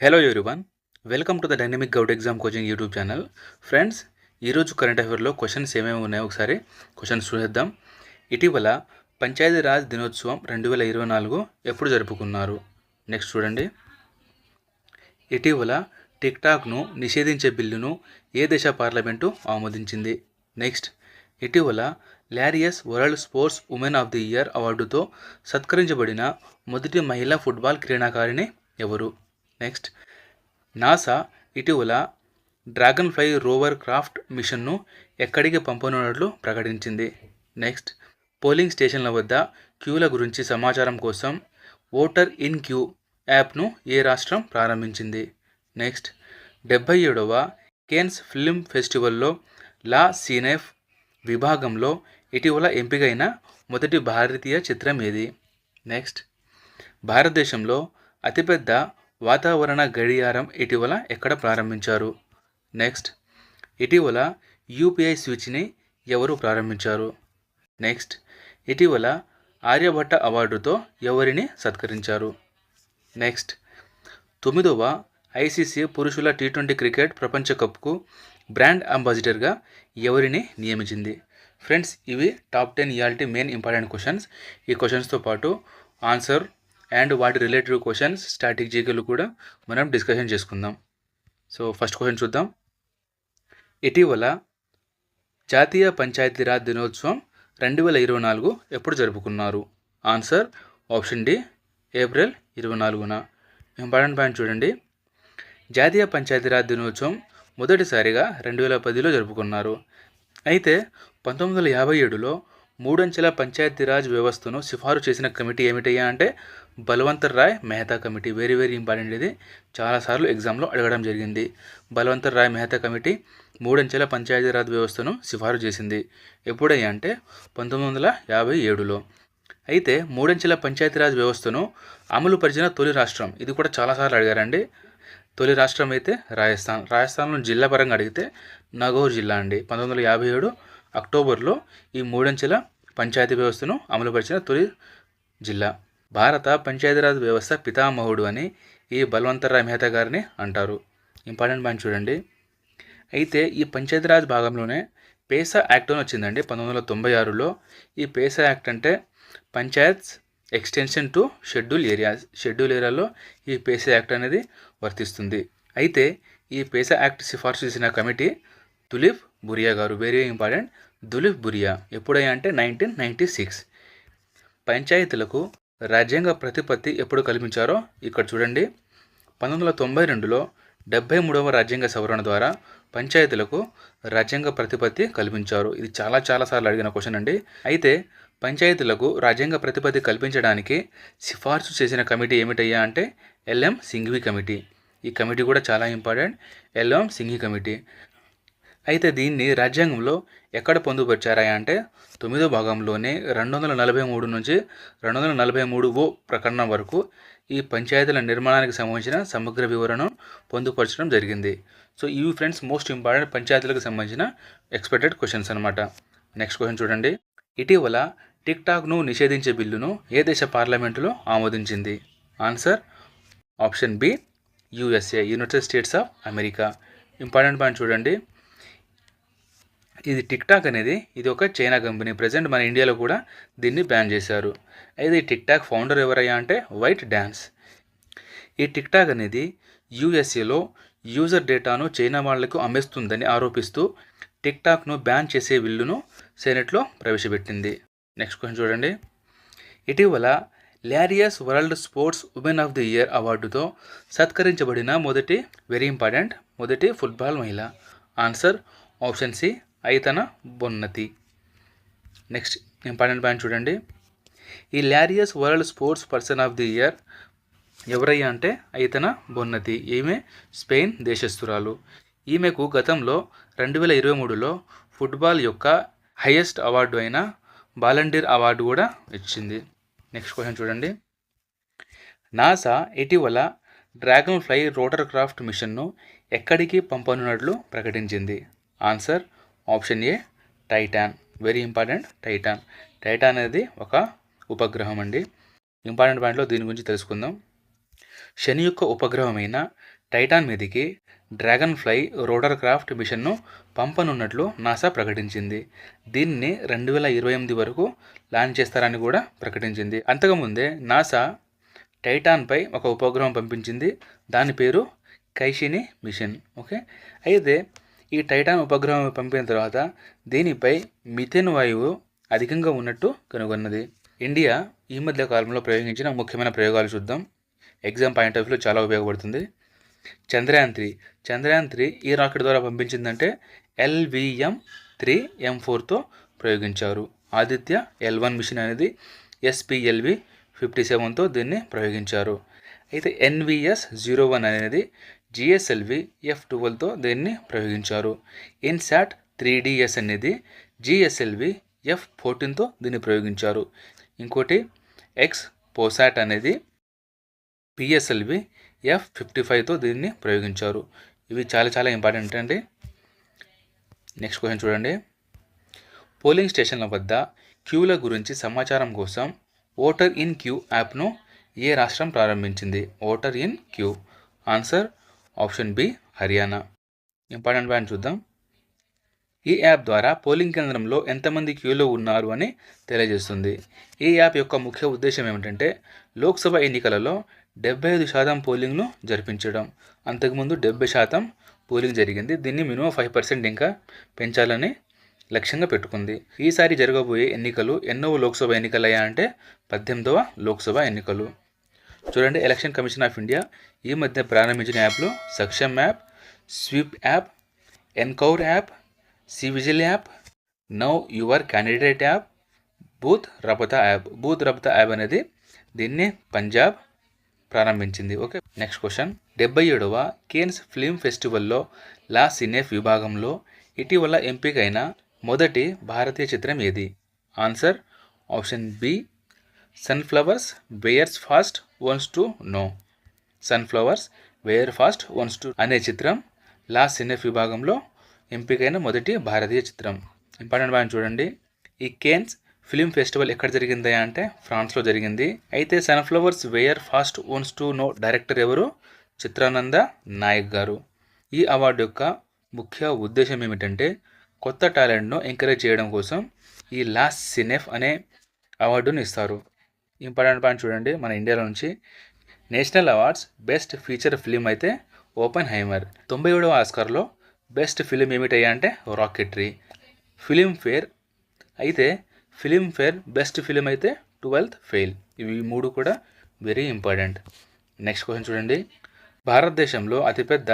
Hello everyone welcome to the dynamic govt exam coaching YouTube channel friends ఈరోజు current అఫైర్లో questions ఏమేమి ఉన్నాయో ఒకసారి క్వశ్చన్స్ చూసేద్దాం. ఇటీవల పంచాయతీరాజ్ దినోత్సవం రెండు వేల ఇరవై నాలుగు ఎప్పుడు జరుపుకున్నారు? నెక్స్ట్ చూడండి. ఇటీవల టిక్టాక్ను నిషేధించే బిల్లును ఏ దేశ పార్లమెంటు ఆమోదించింది? నెక్స్ట్ ఇటీవల Laureus world sports women of the year అవార్డుతో సత్కరించబడిన మొదటి మహిళా ఫుట్బాల్ క్రీడాకారిణి ఎవరు? నెక్స్ట్ నాసా ఇటీవల డ్రాగన్ ఫ్లై రోవర్ క్రాఫ్ట్ మిషన్ను ఎక్కడికి పంపనున్నట్లు ప్రకటించింది. నెక్స్ట్ పోలింగ్ స్టేషన్ల వద్ద క్యూల గురించి సమాచారం కోసం ఓటర్ ఇన్ క్యూ యాప్ను ఏ రాష్ట్రం ప్రారంభించింది? నెక్స్ట్ డెబ్బై ఏడవ కేన్స్ ఫిల్మ్ ఫెస్టివల్లో లా సీనెఫ్ విభాగంలో ఇటీవల ఎంపికైన మొదటి భారతీయ చిత్రం ఏది? నెక్స్ట్ భారతదేశంలో అతిపెద్ద వాతావరణ గడియారం ఇటీవల ఎక్కడ ప్రారంభించారు? నెక్స్ట్ ఇటీవల యూపీఐ స్విచ్ని ఎవరు ప్రారంభించారు? నెక్స్ట్ ఇటీవల ఆర్యభట్ట అవార్డుతో ఎవరిని సత్కరించారు? నెక్స్ట్ తొమ్మిదవ ఐసీసీ పురుషుల టీ ట్వంటీ క్రికెట్ ప్రపంచ కప్కు బ్రాండ్ అంబాసిడర్గా ఎవరిని నియమించింది? ఫ్రెండ్స్ ఇవి టాప్ టెన్ ఇయాల్టీ మెయిన్ ఇంపార్టెంట్ క్వశ్చన్స్. ఈ క్వశ్చన్స్తో పాటు ఆన్సర్ అండ్ వాటి రిలేటెడ్ క్వశ్చన్స్ స్టాటిక్ జీకేలు కూడా మనం డిస్కషన్ చేసుకుందాం. సో ఫస్ట్ క్వశ్చన్ చూద్దాం. ఇటీవల జాతీయ పంచాయతీరాజ్ దినోత్సవం రెండు వేల ఇరవై నాలుగు ఎప్పుడు జరుపుకున్నారు? ఆన్సర్ ఆప్షన్ డి ఏప్రిల్ ఇరవై నాలుగున. ఇంపార్టెంట్ పాయింట్ చూడండి. జాతీయ పంచాయతీరాజ్ దినోత్సవం మొదటిసారిగా రెండు వేల పదిలో జరుపుకున్నారు. అయితే పంతొమ్మిది వందల యాభై ఏడులో మూడంచెల పంచాయతీరాజ్ వ్యవస్థను సిఫారు చేసిన కమిటీ ఏమిటయ్యా అంటే Balwant Rai Mehta committee. Very very important ఇది. చాలాసార్లు ఎగ్జామ్లో అడగడం జరిగింది. బలవంతర్ రాయ్ మెహతా కమిటీ మూడంచెల పంచాయతీరాజ్ వ్యవస్థను సిఫారు చేసింది. ఎప్పుడయ్యా అంటే పంతొమ్మిది వందల యాభై ఏడులో. అయితే మూడంచెల పంచాయతీరాజ్ వ్యవస్థను అమలు పరిచిన తొలి రాష్ట్రం. ఇది కూడా చాలాసార్లు అడిగారండి. తొలి రాష్ట్రం అయితే రాజస్థాన్. రాజస్థాన్లో జిల్లా పరంగా అడిగితే నగోర్ జిల్లా అండి. పంతొమ్మిది వందల యాభై ఏడు అక్టోబర్లో ఈ మూడంచెల పంచాయతీ వ్యవస్థను అమలుపరిచిన తొలి జిల్లా. భారత పంచాయతీరాజ్ వ్యవస్థ పితామహుడు అని ఈ బల్వంతరాయ్ మెహతా గారిని అంటారు. ఇంపార్టెంట్ పాయింట్ చూడండి. అయితే ఈ పంచాయతీరాజ్ భాగంలోనే పేసా యాక్ట్ అని వచ్చిందండి పంతొమ్మిది వందల తొంభై ఆరులో. ఈ పేసా యాక్ట్ అంటే panchayats extension to schedule areas schedule ఏరియాలో ఈ పేసా యాక్ట్ అనేది వర్తిస్తుంది. అయితే ఈ పేసా యాక్ట్ సిఫార్సు చేసిన కమిటీ దులీప్ బురియా గారు వెరీ ఇంపార్టెంట్ దులీప్ బురియా ఎప్పుడయ్యా అంటే నైన్టీన్ నైంటీ సిక్స్. పంచాయతీలకు రాజ్యాంగ ప్రతిపత్తి ఎప్పుడు కల్పించారో ఇక్కడ చూడండి. పంతొమ్మిది వందల తొంభై రెండులో డెబ్బై మూడవ రాజ్యాంగ సవరణ ద్వారా పంచాయతీలకు రాజ్యాంగ ప్రతిపత్తి కల్పించారు. ఇది చాలా చాలాసార్లు అడిగిన క్వశ్చన్ అండి. అయితే పంచాయతీలకు రాజ్యాంగ ప్రతిపత్తి కల్పించడానికి సిఫార్సు చేసిన కమిటీ ఏమిటయ్యా అంటే ఎల్ఎం సింఘ్వి కమిటీ. ఈ కమిటీ కూడా చాలా ఇంపార్టెంట్. LM సింఘి committee. అయితే దీన్ని రాజ్యాంగంలో ఎక్కడ పొందుపరిచారా అంటే తొమ్మిదో భాగంలోనే రెండు వందల నలభై మూడు నుంచి రెండు వందల నలభై మూడు ఓ ప్రకటన వరకు ఈ పంచాయతీల నిర్మాణానికి సంబంధించిన సమగ్ర వివరణను పొందుపరచడం జరిగింది. సో ఇవి ఫ్రెండ్స్ మోస్ట్ ఇంపార్టెంట్ పంచాయతీలకు సంబంధించిన ఎక్స్పెక్టెడ్ క్వశ్చన్స్ అనమాట నెక్స్ట్ క్వశ్చన్ చూడండి. ఇటీవల టిక్ టాక్ను నిషేధించే బిల్లును ఏ దేశ పార్లమెంటులో ఆమోదించింది? Answer option B USA United States of America. Important point చూడండి. ఇది టిక్ టాక్ అనేది ఇది ఒక చైనా కంపెనీ. ప్రజెంట్ మన ఇండియాలో కూడా దీన్ని బ్యాన్ చేశారు. అయితే ఈ టిక్ టాక్ ఫౌండర్ ఎవరయ్యా అంటే వైట్ డ్యాన్స్ ఈ టిక్ టాక్ అనేది యూఎస్ఏలో యూజర్ డేటాను చైనా వాళ్ళకు అమ్మేస్తుందని ఆరోపిస్తూ టిక్ టాక్ను బ్యాన్ చేసే బిల్లును సెనెట్లో ప్రవేశపెట్టింది. నెక్స్ట్ క్వశ్చన్ చూడండి. ఇటీవల Laureus world sports woman of the year అవార్డుతో సత్కరించబడిన మొదటి వెరీ ఇంపార్టెంట్ మొదటి ఫుట్బాల్ మహిళ. Answer option C Aitana Bonmati. Next important point చూడండి. ఈ Laureus world sports person of the year ఎవరయ్యా అంటే అయితన బొన్నతి. ఈమె స్పెయిన్ దేశస్తురాలు ఈమెకు గతంలో రెండు వేల ఇరవై మూడులో ఫుట్బాల్ యొక్క హైయెస్ట్ అవార్డు అయిన బాలండీర్ అవార్డు కూడా ఇచ్చింది. నెక్స్ట్ క్వశ్చన్ చూడండి. నాసా ఇటీవల డ్రాగన్ ఫ్లై రోటర్ క్రాఫ్ట్ మిషన్ను ఎక్కడికి పంపనున్నట్లు ప్రకటించింది? Answer option A Titan. Very important Titan. Titan అనేది ఒక ఉపగ్రహం అండి. ఇంపార్టెంట్ పాయింట్లో దీని గురించి తెలుసుకుందాం. శని యొక్క ఉపగ్రహమైన టైటాన్ మీదికి డ్రాగన్ ఫ్లై రోడర్ క్రాఫ్ట్ మిషన్ను పంపనున్నట్లు నాసా ప్రకటించింది. దీన్ని రెండు వేల ఇరవై ఎనిమిది వరకు లాంచ్ చేస్తారని కూడా ప్రకటించింది. అంతకుముందే నాసా టైటాన్పై ఒక ఉపగ్రహం పంపించింది. దాని పేరు కైషిని మిషన్. ఓకే? అయితే ఈ టైటాన్ ఉపగ్రహం పంపిన తర్వాత దీనిపై మిథేన్ వాయువు అధికంగా ఉన్నట్టు కనుగొన్నది. ఇండియా ఈ మధ్య కాలంలో ప్రయోగించిన ముఖ్యమైన ప్రయోగాలు చూద్దాం. ఎగ్జామ్ పాయింట్ ఆఫ్ వ్యూలో చాలా ఉపయోగపడుతుంది. చంద్రయాన్ త్రీ చంద్రయాన్ త్రీ ఈ రాకెట్ ద్వారా పంపించిందంటే ఎల్విఎం త్రీ ఎం ఫోర్తో ప్రయోగించారు. ఆదిత్య ఎల్ వన్ మిషన్ అనేది ఎస్పిఎల్వి ఫిఫ్టీ సెవెన్తో దీన్ని ప్రయోగించారు. అయితే ఎన్విఎస్ జీరో వన్ అనేది జిఎస్ఎల్వి ఎఫ్ ట్వెల్వ్తో దీన్ని ప్రయోగించారు. ఇన్సాట్ త్రీ డిఎస్ అనేది జిఎస్ఎల్వి ఎఫ్ ఫోర్టీన్తో దీన్ని ప్రయోగించారు. ఇంకోటి ఎక్స్ పోసాట్ అనేది పిఎస్ఎల్వి ఎఫ్ ఫిఫ్టీ ఫైవ్తో దీన్ని ప్రయోగించారు. ఇవి చాలా చాలా ఇంపార్టెంట్ అండి. నెక్స్ట్ క్వశ్చన్ చూడండి. పోలింగ్ స్టేషన్ల వద్ద క్యూల గురించి సమాచారం కోసం ఓటర్ ఇన్ క్యూ యాప్ను ఏ రాష్ట్రం ప్రారంభించింది? Voter in queue answer option B Haryana. Important point చూద్దాం. ఈ యాప్ ద్వారా పోలింగ్ కేంద్రంలో ఎంతమంది క్యూలో ఉన్నారు అని తెలియజేస్తుంది. ఈ యాప్ యొక్క ముఖ్య ఉద్దేశం ఏమిటంటే లోక్సభ ఎన్నికలలో డెబ్బై ఐదు శాతం పోలింగ్ను జరిపించడం. అంతకుముందు డెబ్బై శాతం పోలింగ్ జరిగింది. దీన్ని మినిమం ఫైవ్ పర్సెంట్ ఇంకా పెంచాలని లక్ష్యంగా పెట్టుకుంది. ఈసారి జరగబోయే ఎన్నికలు ఎన్నో లోక్సభ ఎన్నికలయ్యా అంటే పద్దెనిమిదవ లోక్సభ ఎన్నికలు. చూడండి ఎలక్షన్ కమిషన్ ఆఫ్ ఇండియా ఈ మధ్య ప్రారంభించిన యాప్లు Saksham app SVEEP app ENCORE app cVIGIL app know your candidate app booth Rabta app booth Rabta app అనేది దీన్ని పంజాబ్ ప్రారంభించింది. ఓకే నెక్స్ట్ క్వశ్చన్ డెబ్బై ఏడవ కేన్స్ ఫిల్మ్ ఫెస్టివల్లో లా సినేఫ్ విభాగంలో ఇటీవల ఎంపికైన మొదటి భారతీయ చిత్రం ఏది? Answer option B sunflowers were first ones to know sunflowers were first ones to అనే చిత్రం లాస్ట్ సినెఫ్ విభాగంలో ఎంపికైన మొదటి భారతీయ చిత్రం. ఇంపార్టెంట్ పాయింట్ చూడండి. ఈ కేన్స్ ఫిలిం ఫెస్టివల్ ఎక్కడ జరిగిందా అంటే ఫ్రాన్స్లో జరిగింది. అయితే sunflowers were first ones to know director ఎవరు? చిత్రానంద నాయక్ గారు. ఈ అవార్డు యొక్క ముఖ్య ఉద్దేశం ఏమిటంటే కొత్త టాలెంట్ను ఎంకరేజ్ చేయడం కోసం ఈ లాస్ట్ సినెఫ్ అనే అవార్డును ఇస్తారు. ఇంపార్టెంట్ పాయింట్ చూడండి మన ఇండియాలో నుంచి national awards best feature film అయితే ఓపెన్ హైమర్ తొంభై ఏడవ ఆస్కార్లో బెస్ట్ ఫిలిం ఏమిటయ్యా అంటే రాకెట్రీ. ఫిలింఫేర్ అయితే ఫిలింఫేర్ బెస్ట్ ఫిలిం అయితే ట్వెల్త్ ఫెయిల్. ఇవి మూడు కూడా వెరీ ఇంపార్టెంట్. నెక్స్ట్ క్వశ్చన్ చూడండి. భారతదేశంలో అతిపెద్ద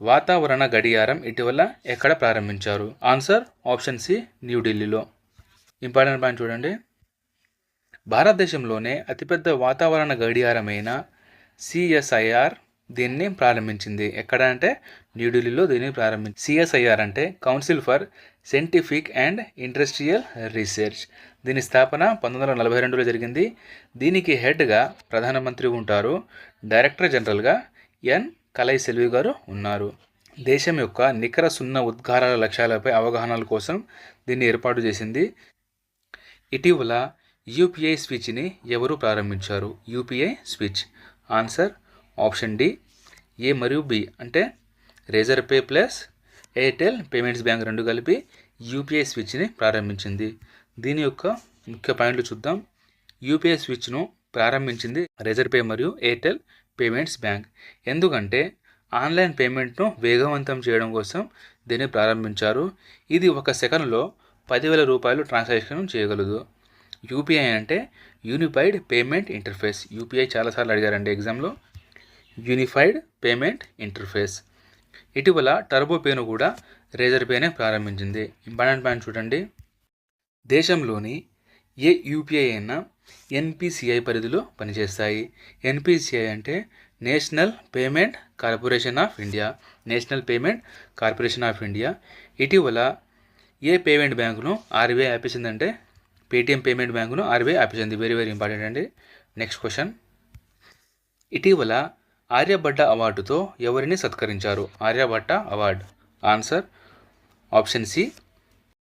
వాతావరణ గడియారం ఇటీవల ఎక్కడ ప్రారంభించారు? ఆన్సర్ ఆప్షన్ సి న్యూఢిల్లీలో ఇంపార్టెంట్ పాయింట్ చూడండి. భారతదేశంలోనే అతిపెద్ద వాతావరణ గడియారమైన సిఎస్ఐఆర్ దీన్ని ప్రారంభించింది. ఎక్కడ అంటే న్యూఢిల్లీలో దీన్ని ప్రారంభించింది సిఎస్ఐఆర్ అంటే council for scientific and industrial research దీని స్థాపన పంతొమ్మిది వందల నలభై రెండులో జరిగింది. దీనికి హెడ్గా ప్రధానమంత్రి ఉంటారు. డైరెక్టర్ జనరల్గా ఎన్. కలై సెల్వి గారు ఉన్నారు. దేశం యొక్క నికర సున్న ఉద్గారాల లక్ష్యాలపై అవగాహనల కోసం దీన్ని ఏర్పాటు చేసింది. ఇటీవల యూపీఐ స్విచ్ని ఎవరు ప్రారంభించారు? UPI switch answer option D A మరియు బి. అంటే Razorpay plus Airtel payments bank రెండు కలిపి యూపీఐ స్విచ్ని ప్రారంభించింది. దీని యొక్క ముఖ్య పాయింట్లు చూద్దాం. యూపీఐ స్విచ్ను ప్రారంభించింది రేజర్ పే మరియు ఎయిర్టెల్ పేమెంట్స్ బ్యాంక్ ఎందుకంటే ఆన్లైన్ పేమెంట్ను వేగవంతం చేయడం కోసం దీన్ని ప్రారంభించారు. ఇది ఒక సెకండ్లో పదివేల రూపాయలు ట్రాన్సాక్షన్ చేయగలదు. యూపీఐ అంటే యూనిఫైడ్ పేమెంట్ ఇంటర్ఫేస్. యూపీఐ చాలాసార్లు అడిగారండి ఎగ్జామ్లో. Unified payment interface. ఇటీవల టర్బో పేను కూడా రేజర్ పేనే ప్రారంభించింది. ఇంపార్టెంట్ పాయింట్ చూడండి. దేశంలోని ఏ యూపీఐ అయినా ఎన్పిసిఐ పరిధిలో పనిచేస్తాయి. ఎన్పిసిఐ అంటే national payment corporation of India. National payment corporation of India. ఇటీవల ఏ పేమెంట్ బ్యాంకును ఆర్బీఐ ఆపేసిందంటే పేటిఎం పేమెంట్ బ్యాంకును ఆర్బీఐ ఆపించింది వెరీ వెరీ ఇంపార్టెంట్ అండి. నెక్స్ట్ క్వశ్చన్ ఇటీవల ఆర్యభట్ట అవార్డుతో ఎవరిని సత్కరించారు? Aryabhatta award. Answer option C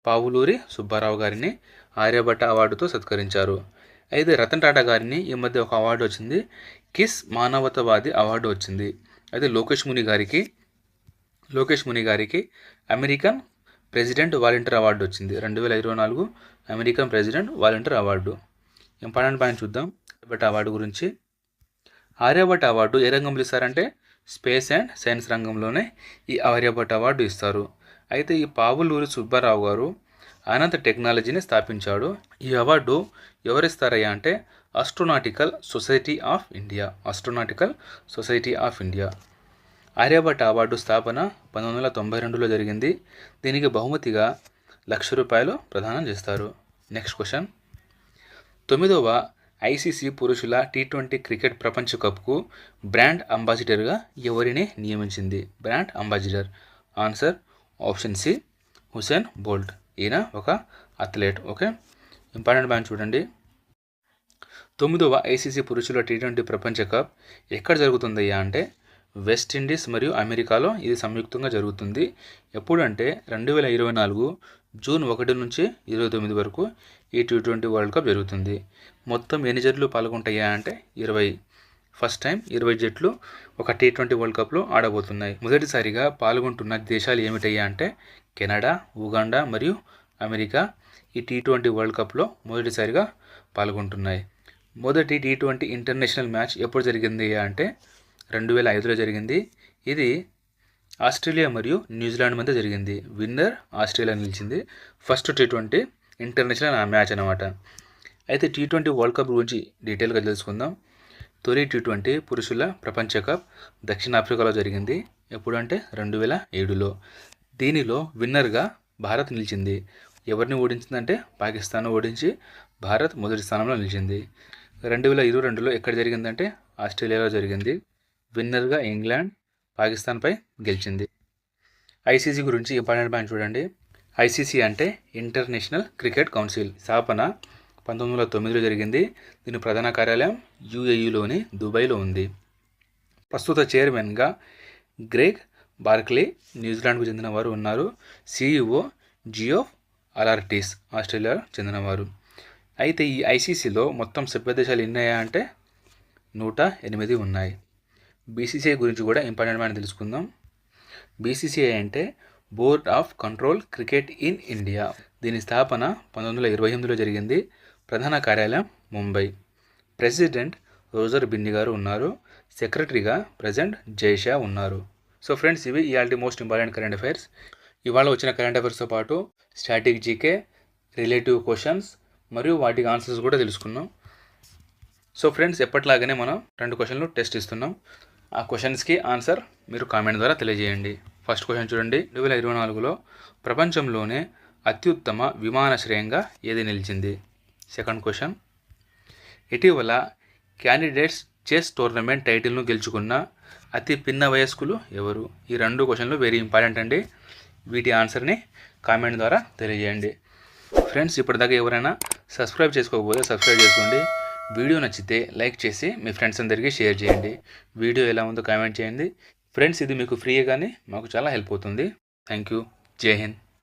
Pavuluri Subbarao గారిని ఆర్యభట్ట అవార్డుతో సత్కరించారు. అయితే రతన్ టాటా గారిని ఈ మధ్య ఒక అవార్డు వచ్చింది. కిస్ మానవతవాది అవార్డు వచ్చింది. అయితే లోకేష్ ముని గారికి లోకేష్ ముని గారికి అమెరికన్ ప్రెసిడెంట్ వాలంటీర్ అవార్డు వచ్చింది. రెండు వేల ఇరవై నాలుగు American president volunteer award. Important point చూద్దాం. ఆర్యభట్ అవార్డు గురించి. ఆర్యభట్ అవార్డు ఏ రంగంలో ఇస్తారంటే స్పేస్ అండ్ సైన్స్ రంగంలోనే ఈ ఆర్యభట్ అవార్డు ఇస్తారు. అయితే ఈ పావులూరి సుబ్బారావు గారు అనంత టెక్నాలజీని స్థాపించాడు. ఈ అవార్డు ఎవరిస్తారయ్యా అంటే astronautical society of India. Astronautical society of India. Aryabhat award స్థాపన పంతొమ్మిది వందల తొంభై రెండులో జరిగింది. దీనికి బహుమతిగా లక్ష రూపాయలు ప్రదానం చేస్తారు. నెక్స్ట్ క్వశ్చన్ తొమ్మిదవ ఐసీసీ పురుషుల టీ ట్వంటీ క్రికెట్ ప్రపంచ కప్కు బ్రాండ్ అంబాసిడర్గా ఎవరిని నియమించింది? Brand ambassador. Answer option C Usain Bolt. ఈయన ఒక అథ్లెట్. ఓకే? ఇంపార్టెంట్ పాయింట్ చూడండి. తొమ్మిదవ ఐసీసీ పురుషుల టీ ట్వంటీ ప్రపంచ కప్ ఎక్కడ జరుగుతుందయ్యా అంటే వెస్ట్ ఇండీస్ మరియు అమెరికాలో ఇది సంయుక్తంగా జరుగుతుంది. ఎప్పుడంటే రెండు వేల ఇరవై నాలుగు జూన్ ఒకటి నుంచి ఇరవై తొమ్మిది వరకు ఈ టీ ట్వంటీ వరల్డ్ కప్ జరుగుతుంది. మొత్తం ఎన్ని జట్లు పాల్గొంటాయా అంటే ఇరవై. ఫస్ట్ టైం ఇరవై జట్లు ఒక టీ ట్వంటీ వరల్డ్ కప్లో ఆడబోతున్నాయి. మొదటిసారిగా పాల్గొంటున్న దేశాలు ఏమిటయ్యా అంటే కెనడా ఉగాండా మరియు అమెరికా ఈ టీ ట్వంటీ వరల్డ్ కప్లో మొదటిసారిగా పాల్గొంటున్నాయి. మొదటి టీ ట్వంటీ ఇంటర్నేషనల్ మ్యాచ్ ఎప్పుడు జరిగింది అంటే రెండు వేల ఐదులో జరిగింది. ఇది ఆస్ట్రేలియా మరియు న్యూజిలాండ్ మధ్య జరిగింది. విన్నర్ ఆస్ట్రేలియా నిలిచింది. First T twenty international match అనమాట అయితే టీ ట్వంటీ వరల్డ్ కప్ గురించి డీటెయిల్గా తెలుసుకుందాం. తొలి టీ ట్వంటీ పురుషుల ప్రపంచ కప్ దక్షిణాఫ్రికాలో జరిగింది. ఎప్పుడంటే రెండు వేల ఏడులో. దీనిలో విన్నర్గా భారత్ నిలిచింది. ఎవరిని ఓడించిందంటే పాకిస్తాన్ ఓడించి భారత్ మొదటి స్థానంలో నిలిచింది. రెండు వేల ఇరవై రెండులో ఎక్కడ జరిగిందంటే ఆస్ట్రేలియాలో జరిగింది. విన్నర్గా ఇంగ్లాండ్ పాకిస్తాన్పై గెలిచింది. ఐసీసీ గురించి ఇంపార్టెంట్ పాయింట్ చూడండి. ఐసీసీ అంటే ఇంటర్నేషనల్ క్రికెట్ కౌన్సిల్. స్థాపన పంతొమ్మిది వందల తొమ్మిదిలో జరిగింది. దీని ప్రధాన కార్యాలయం యూఏఈలోని దుబాయ్లో ఉంది. ప్రస్తుత చైర్మన్గా గ్రేగ్ బార్క్లే న్యూజిలాండ్కు చెందినవారు ఉన్నారు. సిఇఓ జియో అలార్టీస్ ఆస్ట్రేలియా చెందినవారు. అయితే ఈ ఐసీసీలో మొత్తం సభ్య దేశాలు ఎన్ని అంటే నూట ఎనిమిది ఉన్నాయి. బీసీసీఐ గురించి కూడా ఇంపార్టెంట్ మనం తెలుసుకుందాం. బీసీసీఐ అంటే board of control cricket in India దీని స్థాపన పంతొమ్మిది వందల ఇరవై ఎనిమిదిలో జరిగింది. ప్రధాన కార్యాలయం ముంబై. ప్రెసిడెంట్ రోజర్ బిన్ని గారు ఉన్నారు. సెక్రటరీగా ప్రజెంట్ జైషా ఉన్నారు. సో ఫ్రెండ్స్ ఇవి ఇవాళ మోస్ట్ ఇంపార్టెంట్ కరెంట్ అఫైర్స్ ఇవాళ వచ్చిన కరెంట్ అఫైర్స్తో పాటు స్టాటిక్ జీకే రిలేటివ్ క్వశ్చన్స్ మరియు వాటికి ఆన్సర్స్ కూడా తెలుసుకున్నాం. సో ఫ్రెండ్స్ ఎప్పటిలాగానే మనం రెండు క్వశ్చన్లు టెస్ట్ ఇస్తున్నాం. ఆ క్వశ్చన్స్కి ఆన్సర్ మీరు కామెంట్ ద్వారా తెలియజేయండి. ఫస్ట్ క్వశ్చన్ చూడండి. రెండు వేల ఇరవై నాలుగులో ప్రపంచంలోనే అత్యుత్తమ విమానాశ్రయంగా ఏది నిలిచింది? సెకండ్ క్వశ్చన్ ఇటీవల క్యాండిడేట్స్ చెస్ టోర్నమెంట్ టైటిల్ను గెలుచుకున్న అతి పిన్న వయస్కులు ఎవరు? ఈ రెండు క్వశ్చన్లు వెరీ ఇంపార్టెంట్ అండి. వీటి ఆన్సర్ని కామెంట్ ద్వారా తెలియజేయండి. ఫ్రెండ్స్ ఇప్పటిదాకా ఎవరైనా సబ్స్క్రైబ్ చేసుకోకపోతే సబ్స్క్రైబ్ చేసుకోండి. వీడియో నచ్చితే లైక్ చేసి మీ ఫ్రెండ్స్ అందరికీ షేర్ చేయండి. వీడియో ఎలా ఉందో కామెంట్ చేయండి. ఫ్రెండ్స్ ఇది మీకు ఫ్రీగానే మాకు చాలా హెల్ప్ అవుతుంది. థ్యాంక్ యూ జై హింద్.